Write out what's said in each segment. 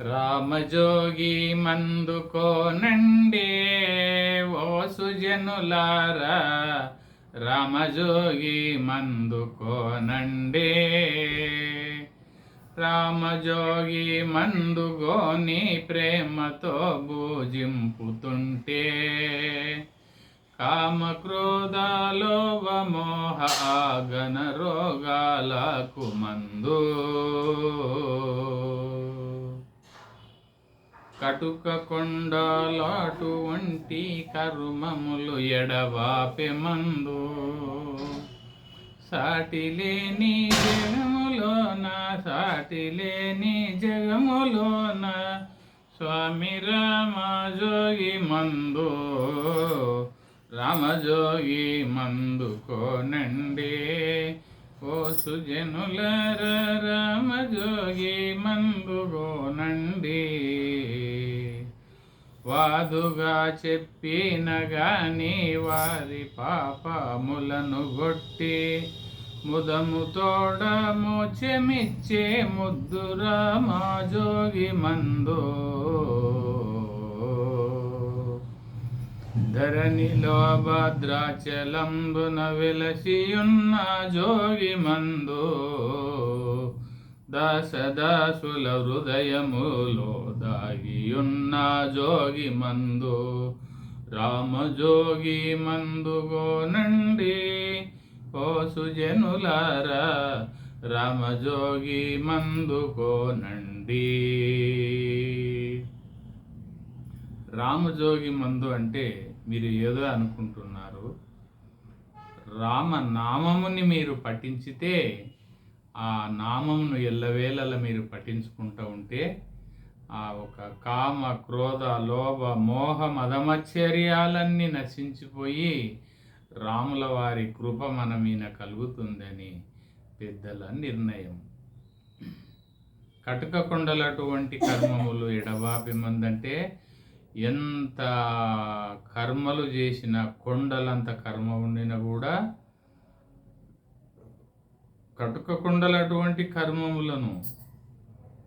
రామజోగి మందుకోనండి ఓ సుజనులారా. రామజోగి మందుకోనండి రామజోగి మందుగోని ప్రేమతో భూజింపుతుంటే కామక్రోధాలోభ మోహ రోగాలకు మందు. కటుక కొండలాటు వంటి కరుమములు ఎడవాపె మందు. సాటి లేని జగములోన సాటి లేని జగములోన స్వామి రామజోగి మందు. రామజోగి మందు కోనండి. ఓ సుజనుల రామజోగి మందుగోనండి వాదుగా చెప్పిన గాని వారి పాపములను గొట్టి ముదము తోడము చెమిచ్చే ముద్దు జోగి మందు. ధరణిలో భద్రాచలంబున విలసియున్న జోగి మందు దాసదాసుల హృదయములో దాగియున్న జోగి మందు రామజోగి మందుగోనండి ఓ సుజనులారా రామజోగి మందుకోనండి రామజోగి మందు అంటే మీరు ఏదో అనుకుంటున్నారు. రామ నామముని మీరు పఠించితే ఆ నామమును ఎల్లవేళల మీరు పఠించుకుంటూ ఉంటే ఆ ఒక కామ క్రోధ లోభ మోహ మదమచర్యాలన్నీ నశించిపోయి రాముల వారి కృప మన మీద కలుగుతుందని పెద్దల నిర్ణయం. కటుక కొండలటువంటి కర్మములు ఎడబాపి మందంటే ఎంత కర్మలు చేసిన కొండలంత కర్మ ఉండినా కూడా కటుక కొండలటువంటి కర్మములను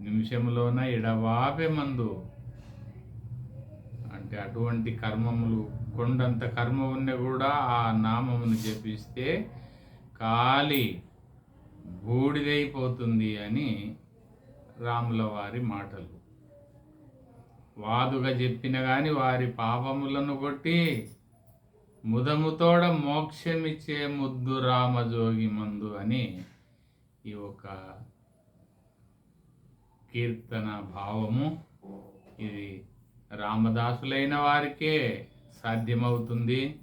నిమిషంలోన ఎడవాపే మందు. అంటే అటువంటి కర్మములు కొండంత కర్మ ఉన్న కూడా ఆ నామమును జపిస్తే కాలి బూడిదైపోతుంది అని రాముల వారి మాటలు. వాదుగా చెప్పిన గాని వారి పాపములను కొట్టి ముదముతోడ మోక్షమిచ్చే ముద్దు రామజోగి మందు అని ఈ ఒక కీర్తన భావము. ఇది రామదాసులైన వారికే సాధ్యమవుతుంది.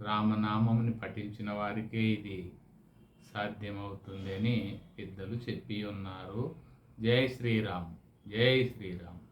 రామనామముని పఠించిన వారికే ఇది సాధ్యమవుతుంది అని పెద్దలు చెప్పి ఉన్నారు. జై శ్రీరామ్. జై శ్రీరామ్.